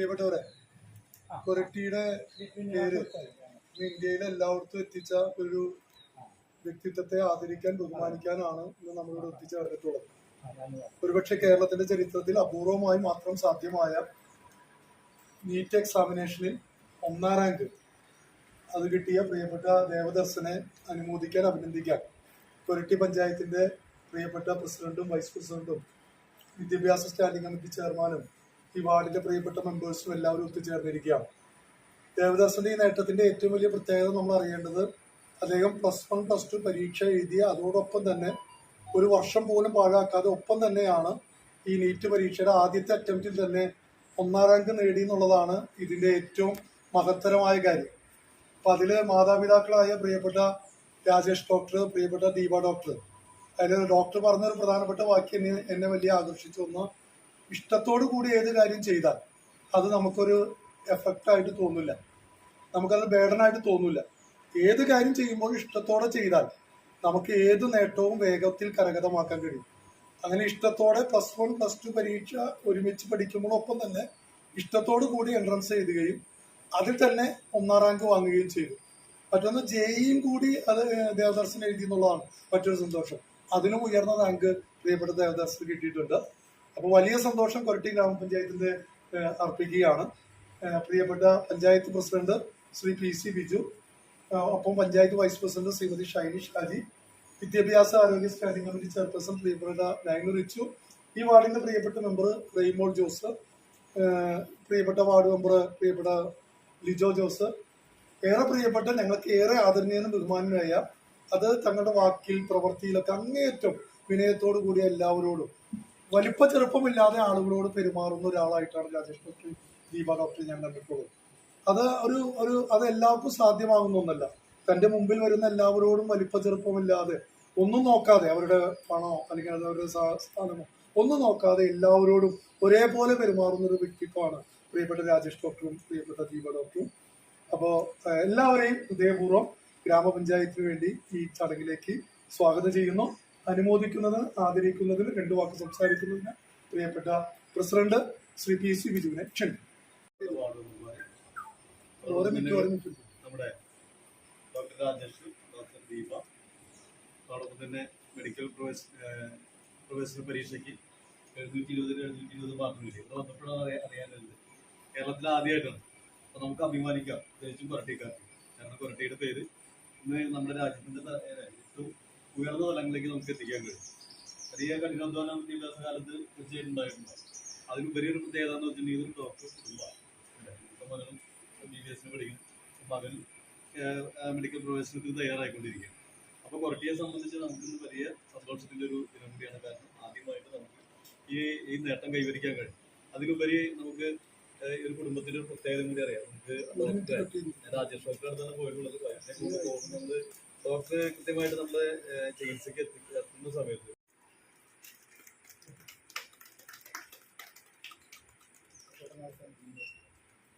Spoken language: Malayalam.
പ്രിയപ്പെട്ടവരെ കൊരട്ടിയുടെ പേര് ഇന്ത്യയിൽ എല്ലായിടത്തും എത്തിച്ച ഒരു വ്യക്തിത്വത്തെ ആദരിക്കാൻ ബഹുമാനിക്കാനാണ് ഇന്ന് നമ്മളിവിടെ എത്തിച്ചേർന്നിട്ടുള്ളത് ഒരുപക്ഷെ കേരളത്തിന്റെ ചരിത്രത്തിൽ അപൂർവമായി മാത്രം സാധ്യമായ നീറ്റ് എക്സാമിനേഷനിൽ ഒന്നാം റാങ്ക് അത് കിട്ടിയ പ്രിയപ്പെട്ട ദേവദർശനെ അനുമോദിക്കാൻ അഭിനന്ദിക്കാൻ കൊരട്ടി പഞ്ചായത്തിന്റെ പ്രിയപ്പെട്ട പ്രസിഡന്റും വൈസ് പ്രസിഡന്റും വിദ്യാഭ്യാസ സ്റ്റാൻഡിംഗ് കമ്മിറ്റി ചെയർമാനും ഈ വാർഡിലെ പ്രിയപ്പെട്ട മെമ്പേഴ്സും എല്ലാവരും ഒത്തുചേർന്നിരിക്കുകയാണ്. ദേവദാസിന്റെ ഈ നേട്ടത്തിന്റെ ഏറ്റവും വലിയ പ്രത്യേകത നമ്മൾ അറിയേണ്ടത് അദ്ദേഹം പ്ലസ് വൺ പ്ലസ് ടു പരീക്ഷ എഴുതിയ അതോടൊപ്പം തന്നെ ഒരു വർഷം പോലും പാഴാക്കാതെ ഒപ്പം തന്നെയാണ് ഈ നീറ്റ് പരീക്ഷയുടെ ആദ്യത്തെ അറ്റംപ്റ്റിൽ തന്നെ ഒന്നാം റാങ്ക് നേടി എന്നുള്ളതാണ് ഇതിന്റെ ഏറ്റവും മഹത്തരമായ കാര്യം. അപ്പൊ അതിൽ മാതാപിതാക്കളായ പ്രിയപ്പെട്ട രാജേഷ് ഡോക്ടർ പ്രിയപ്പെട്ട ദീപ ഡോക്ടർ അതിൽ ഡോക്ടർ പറഞ്ഞൊരു പ്രധാനപ്പെട്ട വാക്യം എന്നെ വലിയ ആകർഷിച്ചു ഒന്ന് ഇഷ്ടത്തോടു കൂടി ഏത് കാര്യം ചെയ്താൽ അത് നമുക്കൊരു എഫക്റ്റ് ആയിട്ട് തോന്നില്ല നമുക്കത് ബേഡനായിട്ട് തോന്നില്ല ഏത് കാര്യം ചെയ്യുമ്പോൾ ഇഷ്ടത്തോടെ ചെയ്താൽ നമുക്ക് ഏത് നേട്ടവും വേഗത്തിൽ കരഗതമാക്കാൻ കഴിയും. അങ്ങനെ ഇഷ്ടത്തോടെ പ്ലസ് വൺ പ്ലസ് ടു പരീക്ഷ ഒരുമിച്ച് പഠിക്കുമ്പോഴൊപ്പം തന്നെ ഇഷ്ടത്തോടു കൂടി എൻട്രൻസ് എഴുതുകയും അതിൽ തന്നെ ഒന്നാം റാങ്ക് വാങ്ങുകയും ചെയ്തു മറ്റൊന്ന് ജെയും കൂടി അത് ദേവദാസിന് എഴുതി എന്നുള്ളതാണ് മറ്റൊരു സന്തോഷം. അതിനും ഉയർന്ന റാങ്ക് പ്രിയപ്പെട്ട ദേവദാസിന് കിട്ടിയിട്ടുണ്ട്. അപ്പോൾ വലിയ സന്തോഷം കൊരട്ടി ഗ്രാമപഞ്ചായത്തിന്റെ അർപ്പിക്കുകയാണ്. പ്രിയപ്പെട്ട panchayat president Shri P C Biju ഒപ്പം പഞ്ചായത്ത് വൈസ് പ്രസിഡന്റ് ശ്രീമതി ഷൈനി ഷാജി വിദ്യാഭ്യാസ ആരോഗ്യ സ്റ്റാൻഡിംഗ് കമ്മിറ്റി ചെയർപേഴ്സൺ പ്രിയപ്പെട്ട ഡയനു റിച്ചു ഈ വാർഡിന്റെ പ്രിയപ്പെട്ട മെമ്പർ റെയ്മോൾ ജോസ് പ്രിയപ്പെട്ട വാർഡ് മെമ്പർ പ്രിയപ്പെട്ട ലിജോ ജോസ് ഏറെ പ്രിയപ്പെട്ട ഞങ്ങൾക്ക് ഏറെ ആദരണീയനും ബഹുമാനമായ അത് തങ്ങളുടെ വാക്കിൽ പ്രവൃത്തിയിലൊക്കെ അങ്ങേയറ്റം വിനയത്തോടു കൂടിയ എല്ലാവരോടും വലിപ്പ ചെറുപ്പമില്ലാതെ ആളുകളോട് പെരുമാറുന്ന ഒരാളായിട്ടാണ് രാജേഷ് ഡോക്ടർ ദീപ ഡോക്ടർ ഞാൻ കണ്ടിട്ടുള്ളത്. അത് ഒരു ഒരു അത് എല്ലാവർക്കും സാധ്യമാകുന്ന ഒന്നല്ല. തന്റെ മുമ്പിൽ വരുന്ന എല്ലാവരോടും വലിപ്പ ചെറുപ്പമില്ലാതെ ഒന്നും നോക്കാതെ അവരുടെ പണോ അല്ലെങ്കിൽ അവരുടെ സ്ഥാനമോ ഒന്നും നോക്കാതെ എല്ലാവരോടും ഒരേപോലെ പെരുമാറുന്ന ഒരു വ്യക്തിത്വമാണ് പ്രിയപ്പെട്ട രാജേഷ് ഡോക്ടറും പ്രിയപ്പെട്ട ദീപ ഡോക്ടറും. അപ്പോൾ എല്ലാവരെയും ഹൃദയപൂർവം ഗ്രാമപഞ്ചായത്തിന് വേണ്ടി ഈ ചടങ്ങിലേക്ക് സ്വാഗതം ചെയ്യുന്നു. അനുമോദിക്കുന്നത് ആദരിക്കുന്നതിന് രണ്ടു വാക്ക് സംസാരിക്കുന്നതിന് പ്രിയപ്പെട്ട പ്രസിഡന്റ് ശ്രീ പി സി ബിജുവിനെ ക്ഷണിക്കും നമ്മുടെ ഡോക്ടർ ഡോക്ടർ മെഡിക്കൽ പ്രൊഫസ് പരീക്ഷയ്ക്ക് കേരളത്തിൽ ആദ്യമായിട്ടാണ്. നമുക്ക് അഭിമാനിക്കാം. പ്രത്യേകിച്ചും കാരണം കൊരട്ടിയുടെ പേര് ഇന്ന് നമ്മുടെ ഉയർന്ന തലങ്ങളിലേക്ക് നമുക്ക് എത്തിക്കാൻ കഴിയും. വലിയ കഠിനാധ്വാനം വിദ്യാഭ്യാസ കാലത്ത് തീർച്ചയായിട്ടും ഉണ്ടായിട്ടുണ്ടാവും അതിലുപരി ഒരു പ്രത്യേകത എന്ന് വെച്ചിട്ടുണ്ടെങ്കിൽ ഡോക്ടർ കുടുംബമാണ് ബി ബി എസിന് പഠിക്കുന്നു. മകൻ മെഡിക്കൽ പ്രവേശനത്തിന് തയ്യാറായിക്കൊണ്ടിരിക്കുകയാണ്. അപ്പോൾ കൊരട്ടിയെ സംബന്ധിച്ച് നമുക്കിന്ന് വലിയ സന്തോഷത്തിന്റെ ഒരു ദിനം കൂടിയാണ്. കാരണം ആദ്യമായിട്ട് നമുക്ക് ഈ ഈ നേട്ടം കൈവരിക്കാൻ കഴിയും. അതിലുപരി നമുക്ക് ഒരു കുടുംബത്തിന്റെ ഒരു പ്രത്യേകത കൂടി അറിയാം. നമുക്ക് രാജേഷ് ഡോക്ടറെ അടുത്താണ് പോയിട്ടുള്ളത് പോകുന്നത് ഡോക്ടർ കൃത്യമായിട്ട് നമ്മളെ ചികിത്സയ്ക്ക് എത്തി എത്തുന്ന സമയത്ത്.